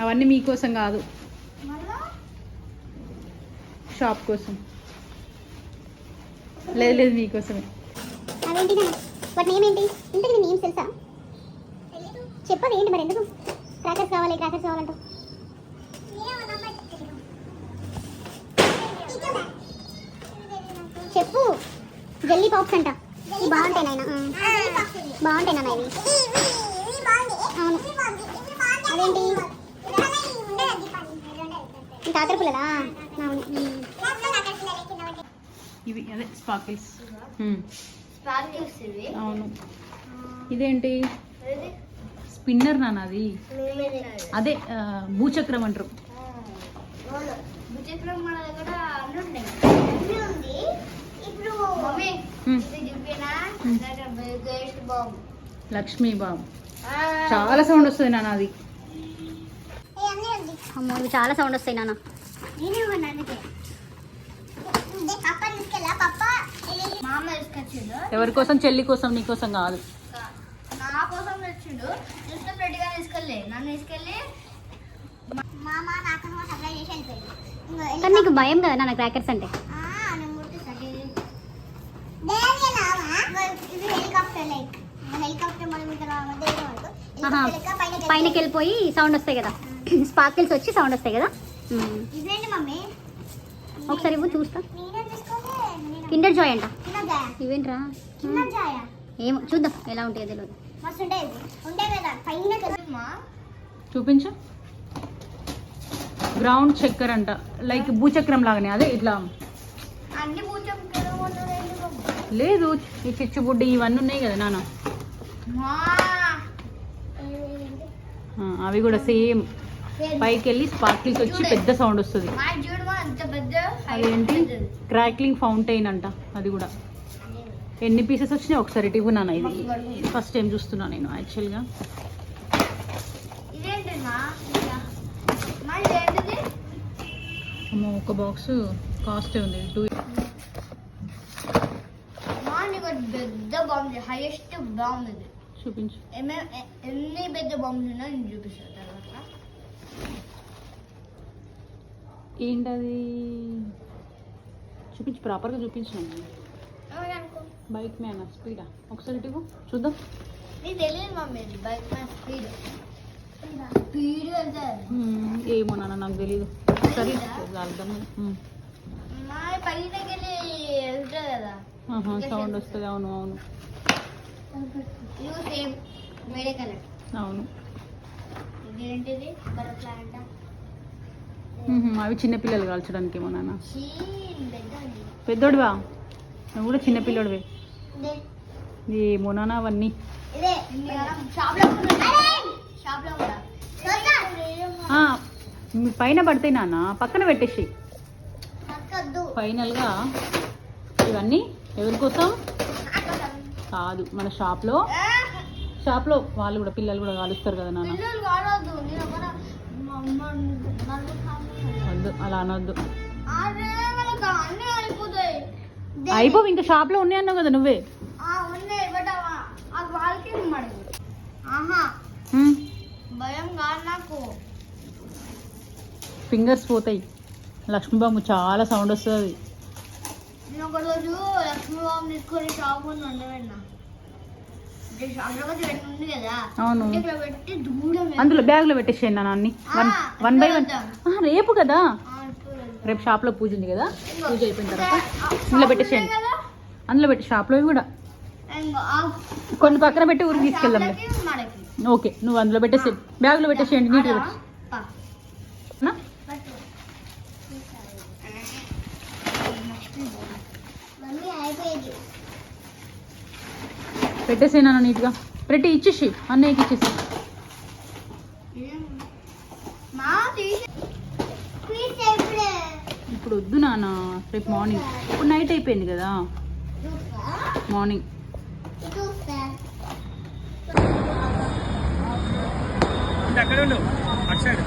అవన్నీ మీకోసం కాదు. షాప్ కోసం. లేదు లేదు మీకోసమే. వాటి నేమ్ ఏంటి? ఇంతకు నీ నేమ్స్ తెలుసా? చెప్పదు ఏంటి మరి ఎందుకు? క్రాకర్స్ కావాలి క్రాకర్స్ కావాలంటావు చెప్పు. జల్లీ పాప్స్ అంట. ఇవి బాగుంటాయి నాయన. బాగుంటాయి నాన్న ఇవి. అవును. అదేంటి? ఈ కాకర పుల్లలా? అవును. ఉమ్. ఇవి అదే స్పార్కిల్స్. అవును. ఇదేంటి? స్పిన్నర్ నాన్న అది. అదే భూచక్రం అంటారు. భుజక్రం మన దగ్గర అన్ని ఉన్నాయి. అన్ని ఉంది. ఇప్పుడు మమ్మీ లక్ష్మీ బాబు చాలా సౌండ్ వస్తుంది నాన్న అది. అమ్మో ఇవి చాలా సౌండ్ వస్తాయి నాన్న. ఎవరి కోసం? చెల్లి కోసం నీ కోసం కాదు. నా కోసం తెచ్చిండు. చూస్తే రెడ్డిగా తీసుకెళ్ళి. నన్ను తీసుకెళ్ళి కానీ నీకు భయం కదా నాన్న క్రాకర్స్ అంటే? పైనకి వెళ్ళిపోయి సౌండ్ వస్తాయి కదా. స్పార్కిల్స్ వచ్చి సౌండ్ వస్తాయి కదా. మమ్మీ? ఒకసారి ఇవ్వు చూస్తా. కిండర్ జాయ్ అంట. ఇవేంట్రా? ఏమో చూద్దాం ఎలా ఉంటాయో తెలియదు చూపించు. గ్రౌండ్ చక్కెర అంట. లైక్ భూచక్రం లాగానే అదే ఇట్లా. అన్ని పూచం లేదు ఈ చిచ్చుబుడ్డి ఇవన్నీ ఉన్నాయి కదా నాన్న. అవి కూడా సేమ్. పైకి వెళ్ళి స్పార్కిల్స్ వచ్చి పెద్ద సౌండ్ వస్తుంది. అదేంటి? క్రాక్లింగ్ ఫౌంటైన్ అంట అది కూడా. ఎన్ని పీసెస్ వచ్చినాయి? ఒకసారి ఇటు ఇది. ఫస్ట్ టైం చూస్తున్నా నేను యాక్చువల్గా ఒక బాక్స్ కాస్ట్ ఉంది టూ మా నీకు ఒక బాంబు హైయెస్ట్ బాంబు ఇది. చూపించు. ఎన్ని పెద్ద ఉన్నాయో నేను చూపిస్తాను తర్వాత. ఏంటది? చూపించు ప్రాపర్గా చూపించు ఏమనుకో బైక్ మ్యాన్ స్పీడా ఒకసారి ఇటు. చూద్దాం. నీకు తెలియదు మమ్మీ బైక్ మీద స్పీడ్ స్పీడ్ ఏమో నాన్న నాకు తెలీదు. సరే మా పైనకి వెళ్ళి సౌండ్ వస్తుంది అవును అవును. అవును. అవి చిన్నపిల్లలు కాల్చడానికి ఏమో నాన్న. పెద్దోడివా. నువ్వు కూడా చిన్నపిల్లోడివే ఇదే. ఏమో నాన్న అవన్నీ. పైన పడితే నాన్న పక్కన పెట్టేసి ఫైనల్గా ఇవన్నీ. ఎవరి కోసం? కాదు మన షాప్లో షాప్లో వాళ్ళు కూడా పిల్లలు కూడా కాలుస్తారు కదా నాన్న. వద్దు అలా అనొద్దు. అయిపోవు ఇంకా షాప్లో ఉన్నాయి అన్నావు కదా నువ్వే. ఫింగర్స్ పోతాయి. లక్ష్మీబాబు చాలా సౌండ్ వస్తుంది. నేను ఒక రోజు తీసుకొని షాప్ ముందు అవును. అందులో బ్యాగ్లో పెట్టేసేయండి నాన్న వన్ వన్ బై వన్. రేపు కదా. రేపు షాప్లో పూజ ఉంది కదా? పూజ అయిపోయిన తర్వాత ఇందులో పెట్టేసేయండి. షాప్? అందులో పెట్టి షాప్లో కూడా. ఇంకో ఆ కొన్ని పక్కన పెట్టి ఊరికి తీసుకెళ్దాం ఓకే నువ్వు అందులో పెట్టేసి బ్యాగ్లో పెట్టేసేయండి నీట్గా? పెట్టేసి పా. నా? మమ్మీ అయిపోయేది. పెట్టేసేయి నాన్న నీట్గా. పెట్టి ఇచ్చేసి అన్నయ్యకి ఇచ్చేసి ఇప్పుడే వద్దు నాన్న రేపు మార్నింగ్. ఇప్పుడు నైట్ అయిపోయింది కదా. మార్నింగ్. అక్కడ ఉండు. అటు సైడ్.